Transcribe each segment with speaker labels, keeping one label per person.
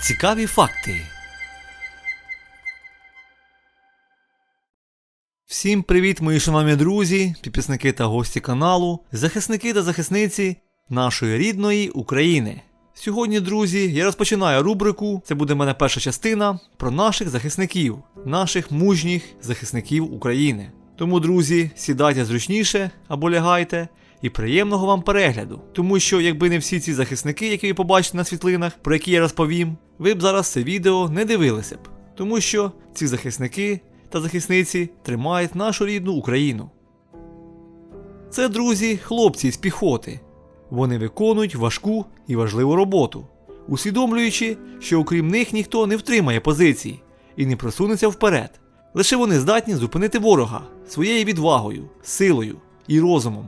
Speaker 1: Цікаві факти. Всім привіт, мої шановні друзі, підписники та гості каналу, захисники та захисниці нашої рідної України. Сьогодні, друзі, я розпочинаю рубрику. Це буде мене перша частина про наших захисників, наших мужніх захисників України. Тому, друзі, сідайте зручніше або лягайте. І приємного вам перегляду, тому що якби не всі ці захисники, які ви побачите на світлинах, про які я розповім, ви б зараз це відео не дивилися б, тому що ці захисники та захисниці тримають нашу рідну Україну. Це друзі, хлопці з піхоти. Вони виконують важку і важливу роботу, усвідомлюючи, що окрім них ніхто не втримає позиції і не просунеться вперед. Лише вони здатні зупинити ворога своєю відвагою, силою і розумом.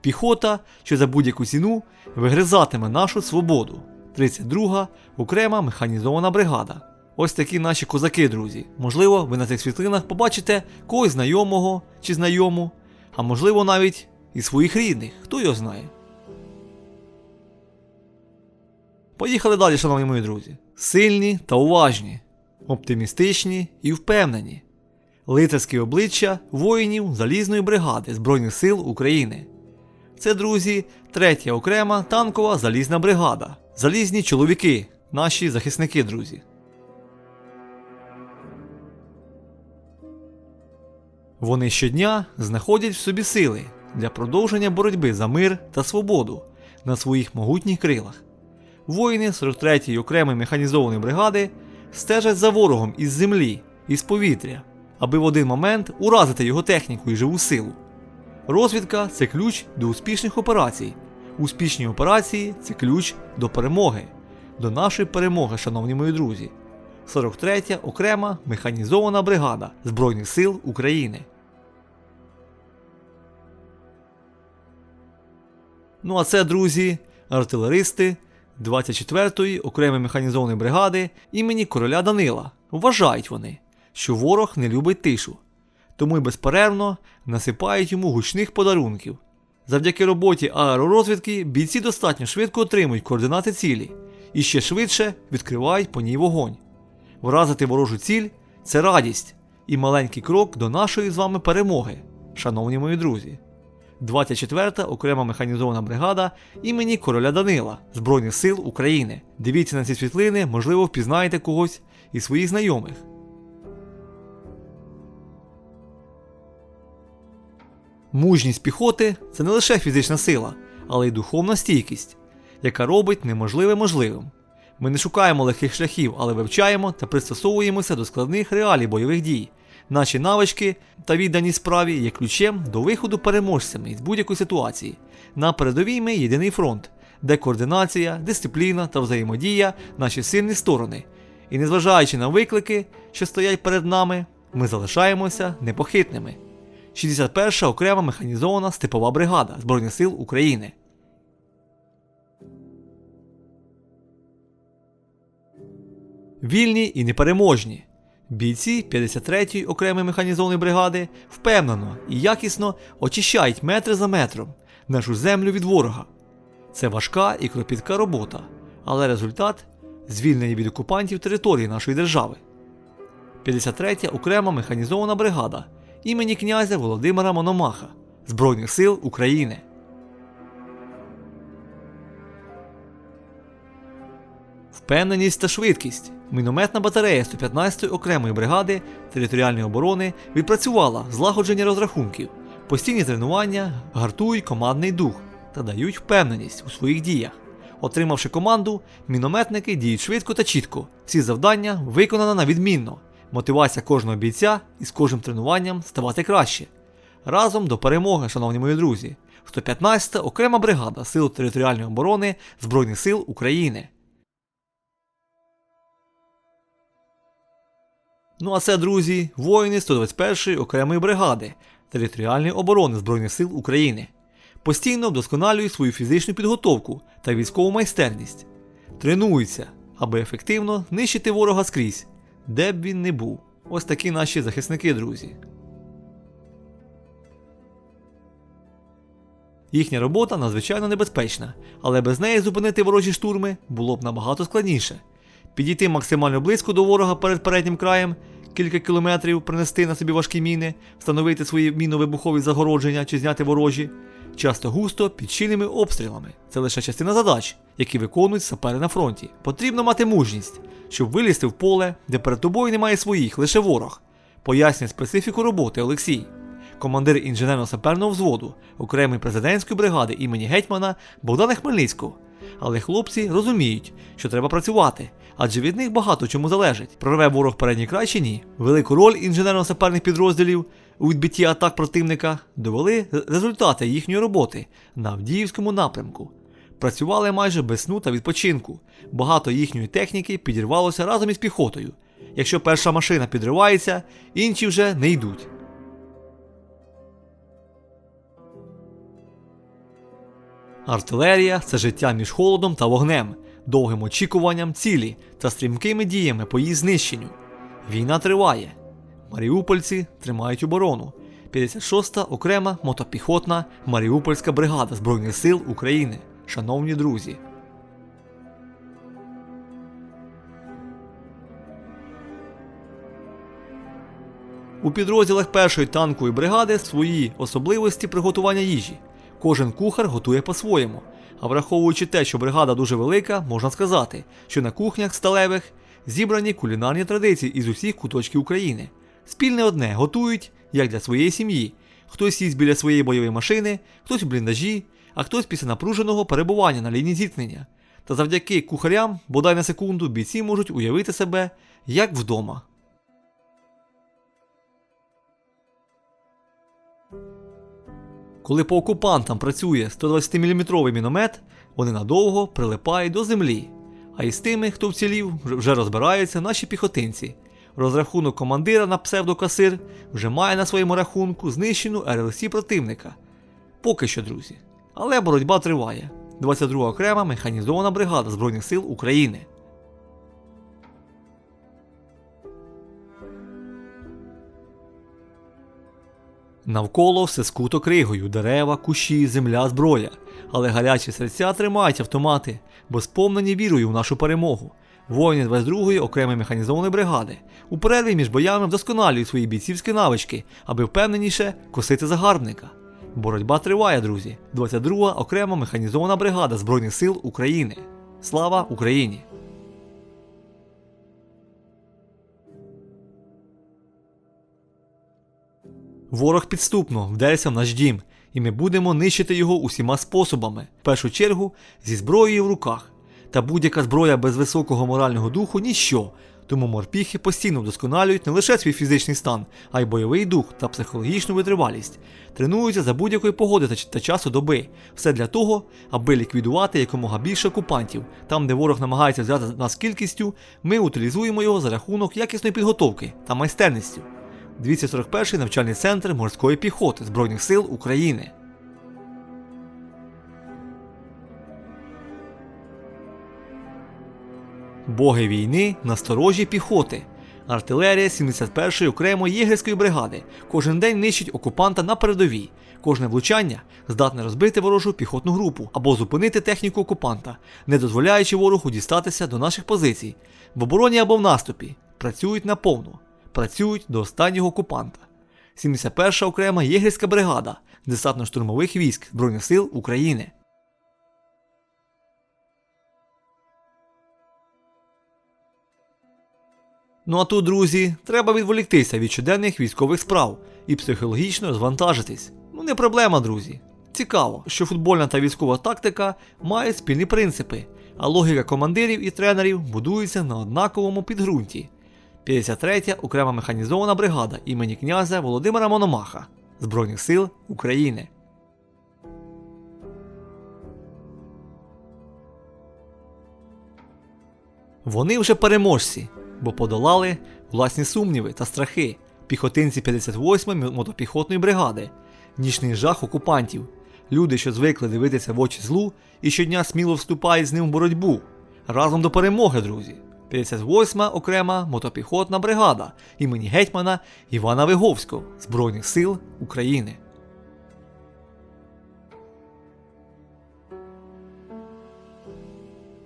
Speaker 1: Піхота, що за будь-яку ціну вигризатиме нашу свободу. 32-га окрема механізована бригада. Ось такі наші козаки, друзі. Можливо, ви на цих світлинах побачите когось знайомого чи знайому, а можливо навіть і своїх рідних, хто його знає. Поїхали далі, шановні мої друзі. Сильні та уважні, оптимістичні і впевнені. Лицарські обличчя воїнів залізної бригади Збройних сил України. Це, друзі, третя окрема танкова залізна бригада. Залізні чоловіки, наші захисники, друзі. Вони щодня знаходять в собі сили для продовження боротьби за мир та свободу на своїх могутніх крилах. Воїни 43-ї окремої механізованої бригади стежать за ворогом із землі, із повітря, аби в один момент уразити його техніку і живу силу. Розвідка це ключ до успішних операцій. Успішні операції це ключ до перемоги. До нашої перемоги, шановні мої друзі. 43-я окрема механізована бригада Збройних сил України. Ну а це, друзі, артилеристи 24-ї окремої механізованої бригади імені короля Данила. Вважають вони, що ворог не любить тишу тому й безперервно насипають йому гучних подарунків. Завдяки роботі аеророзвідки бійці достатньо швидко отримують координати цілі і ще швидше відкривають по ній вогонь. Вразити ворожу ціль це радість і маленький крок до нашої з вами перемоги, шановні мої друзі. 24-та окрема механізована бригада імені короля Данила Збройних сил України. Дивіться на ці світлини, можливо, впізнаєте когось із своїх знайомих. Мужність піхоти це не лише фізична сила, але й духовна стійкість, яка робить неможливе можливим. Ми не шукаємо легких шляхів, але вивчаємо та пристосовуємося до складних реалій бойових дій. Наші навички та відданість справі є ключем до виходу переможцями із будь-якої ситуації. На передовій ми єдиний фронт, де координація, дисципліна та взаємодія наші сильні сторони. І незважаючи на виклики, що стоять перед нами, ми залишаємося непохитними. 61 окрема механізована степова бригада Збройних сил України. Вільні і непереможні. Бійці 53-ї окремої механізованої бригади впевнено і якісно очищають метри за метром нашу землю від ворога. Це важка і кропітка робота, але результат звільнення від окупантів території нашої держави. 53-я окрема механізована бригада імені князя Володимира Мономаха Збройних сил України. Впевненість та швидкість. Мінометна батарея 115-ї окремої бригади територіальної оборони відпрацювала злагодження розрахунків, постійні тренування гартують командний дух та дають впевненість у своїх діях. Отримавши команду, мінометники діють швидко та чітко. Всі завдання виконано на відмінно. Мотивація кожного бійця і з кожним тренуванням ставати краще. Разом до перемоги, шановні мої друзі, 115 та окрема бригада Сил територіальної оборони Збройних сил України. Ну а це, друзі, воїни 121-ї окремої бригади територіальної оборони Збройних сил України. Постійно вдосконалюють свою фізичну підготовку та військову майстерність. Тренуються, аби ефективно нищити ворога скрізь де б він не був. Ось такі наші захисники, друзі. Їхня робота надзвичайно небезпечна, але без неї зупинити ворожі штурми було б набагато складніше. підійти максимально близько до ворога перед переднім краєм, кілька кілометрів принести на собі важкі міни, встановити свої мінно-вибухові загородження чи зняти ворожі, часто густо під щільними обстрілами. Це лише частина задач, які виконують сапери на фронті. Потрібно мати мужність, щоб вилізти в поле, де перед тобою немає своїх, лише ворог. Пояснює специфіку роботи Олексій, командир інженерно-саперного взводу окремої президентської бригади імені гетьмана Богдана Хмельницького. Але хлопці розуміють, що треба працювати, адже від них багато чому залежить. Прорве ворог передній край чи ні. Велику роль інженерно-саперних підрозділів у відбитті атак противника довели результати їхньої роботи на Авдіївському напрямку. Працювали майже без сну та відпочинку. Багато їхньої техніки підірвалося разом із піхотою. Якщо перша машина підривається, інші вже не йдуть. Артилерія це життя між холодом та вогнем, довгим очікуванням цілі та стрімкими діями по її знищенню. Війна триває. Маріупольці тримають оборону. 56-та окрема мотопіхотна Маріупольська бригада Збройних сил України. Шановні друзі. У підрозділах першої танкової бригади свої особливості приготування їжі. Кожен кухар готує по-своєму. А враховуючи те, що бригада дуже велика, можна сказати, що на кухнях сталевих зібрані кулінарні традиції із усіх куточків України. Спільне одне готують як для своєї сім'ї. Хтось їсть біля своєї бойової машини, хтось у бліндажі, а хтось після напруженого перебування на лінії зіткнення. Та завдяки кухарям, бодай на секунду, бійці можуть уявити себе як вдома. Коли по окупантам працює 120-мм міномет, вони надовго прилипають до землі. А із тими, хто вцілів, вже розбираються наші піхотинці. Розрахунок командира на псевдокасир вже має на своєму рахунку знищену РЛС противника. Поки що, друзі. Але боротьба триває. 22 окрема механізована бригада Збройних сил України. Навколо все скуто кригою, дерева, кущі, земля, зброя. Але гарячі серця тримають автомати, бо сповнені вірою в нашу перемогу. Воїни 22-ї окремої механізованої бригади у перерві між боями вдосконалюють свої бійцівські навички, аби впевненіше косити загарбника. Боротьба триває, друзі. 22-га окрема механізована бригада Збройних сил України. Слава Україні! Ворог підступно вдерся в наш дім, і ми будемо нищити його усіма способами, в першу чергу зі зброєю в руках. Та будь-яка зброя без високого морального духу ніщо. Тому морпіхи постійно вдосконалюють не лише свій фізичний стан, а й бойовий дух та психологічну витривалість. Тренуються за будь-якої погоди та, часу доби. Все для того, аби ліквідувати якомога більше окупантів. Там, де ворог намагається взяти нас кількістю, ми утилізуємо його за рахунок якісної підготовки та майстерністю. 241 навчальний центр морської піхоти Збройних сил України. Боги війни насторожі піхоти. Артилерія 71-ї окремої єгерської бригади кожен день нищить окупанта на передовій. Кожне влучання здатне розбити ворожу піхотну групу або зупинити техніку окупанта, не дозволяючи ворогу дістатися до наших позицій. В обороні або в наступі працюють наповну працюють до останнього окупанта. 71 окрема єгерська бригада десантно-штурмових військ Збройних сил України. Ну а тут, друзі, треба відволіктися від щоденних військових справ і психологічно розвантажитись. Ну не проблема, друзі. Цікаво, що футбольна та військова тактика мають спільні принципи, а логіка командирів і тренерів будується на однаковому підґрунті. 53 окрема механізована бригада імені князя Володимира Мономаха Збройних сил України. Вони вже переможці, бо подолали власні сумніви та страхи піхотинці 58-ї мотопіхотної бригади, нічний жах окупантів, люди, що звикли дивитися в очі злу і щодня сміло вступають з ним в боротьбу. Разом до перемоги, друзі! 58-ма окрема мотопіхотна бригада імені гетьмана Івана Виговського Збройних сил України.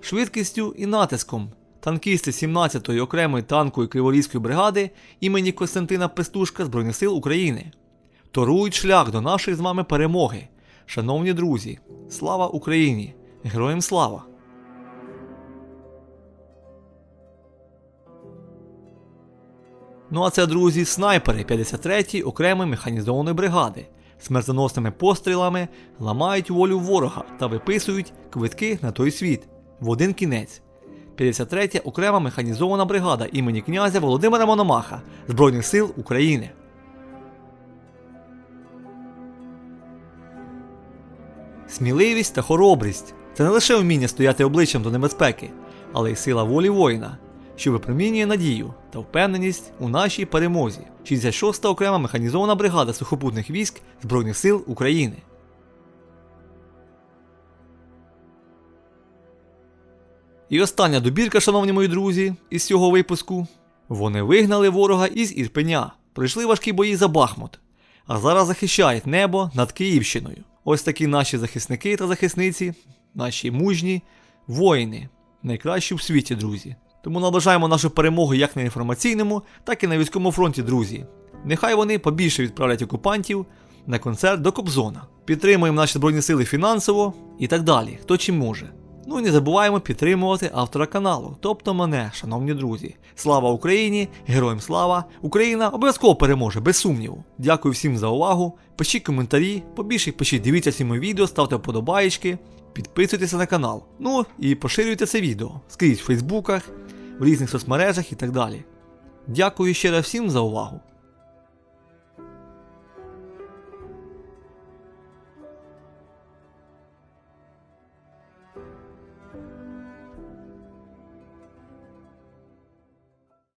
Speaker 1: Швидкістю і натиском танкісти 17-ї окремої танкової криворізької бригади імені Костянтина Пестушка Збройних сил України. Торують шлях до нашої з вами перемоги. Шановні друзі, слава Україні! Героям слава! Ну а це, друзі, снайпери 53-ї окремої механізованої бригади. Смертоносними пострілами ламають волю ворога та виписують квитки на той світ в один кінець. 53 окрема механізована бригада імені князя Володимира Мономаха Збройних сил України. Сміливість та хоробрість це не лише вміння стояти обличчям до небезпеки, але й сила волі воїна, що випромінює надію та впевненість у нашій перемозі. 66-та окрема механізована бригада сухопутних військ Збройних сил України. І остання добірка, шановні мої друзі, із цього випуску. Вони вигнали ворога із Ірпеня, пройшли важкі бої за Бахмут, а зараз захищають небо над Київщиною. Ось такі наші захисники та захисниці, наші мужні воїни, найкращі в світі, друзі. Тому наближаємо нашу перемогу як на інформаційному, так і на військовому фронті, друзі. Нехай вони побільше відправлять окупантів на концерт до Кобзона. Підтримуємо наші збройні сили фінансово і так далі, хто чим може. Ну і не забуваємо підтримувати автора каналу, тобто мене, шановні друзі. Слава Україні! Героям слава! Україна обов'язково переможе, без сумніву. Дякую всім за увагу. Пишіть коментарі, побільше пишіть, дивіться всі мої відео, ставте вподобаєчки, підписуйтеся на канал. Ну і поширюйте це відео скрізь в Фейсбуках, в різних соцмережах і так далі. Дякую ще раз всім за увагу.